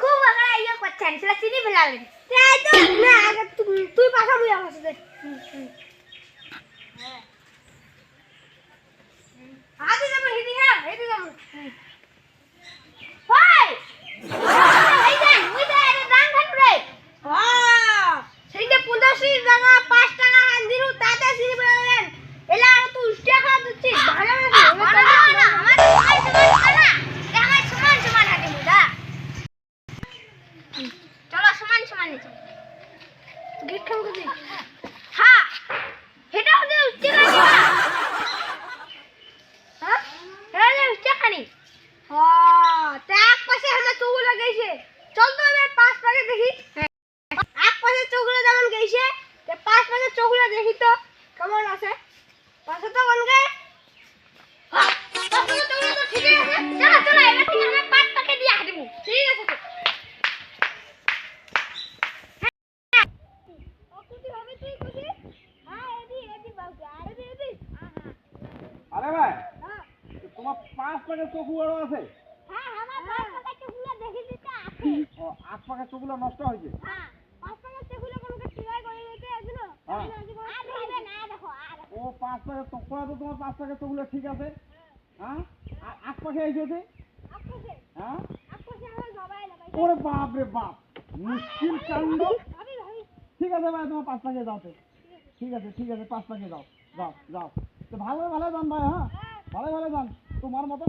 খুব ওখানে ইয়ে করছেন সেটা চিনি ফেলালেন তুই পাঠাবি আমার সাথে। নিচে গিট খাম করছি হ্যাঁ এটা হচ্ছে এক পাশে পাকে দেখি এক পাশে চৌগুলো যেমন গেছে। তে পাঁচ পাকে চৌগুলো দেখি তো কেমন আছে পাশে তো কোন গে আরে ভাই। তোমার পাঁচ পাকের চোখগুলো আছে? হ্যাঁ আমার পাঁচ পাকে চোখগুলো দেখে দিতে আছে। ও আট পাকের চোখগুলো নষ্ট হয়েছে? হ্যাঁ পাঁচ পাকে চোখগুলো কোনো ঠিকই করে দিতে এগুলো। হ্যাঁ। আর না দেখো আর। ও পাঁচ চোখগুলো তো তোমার পাঁচ চোখগুলো ঠিক আছে? হ্যাঁ? আর আট পাকে হ্যাঁ? আমার লাগাই ওরে বাপ রে বাপ মুশকিল কাণ্ড। ঠিক আছে ভাই তোমার পাঁচ পাকে যাও ঠিক আছে ঠিক আছে পাঁচ পাকে যাও যাও যাও তো ভালো ভালো যান ভাই হ্যাঁ? ভালো ভালো যান তোমার মতো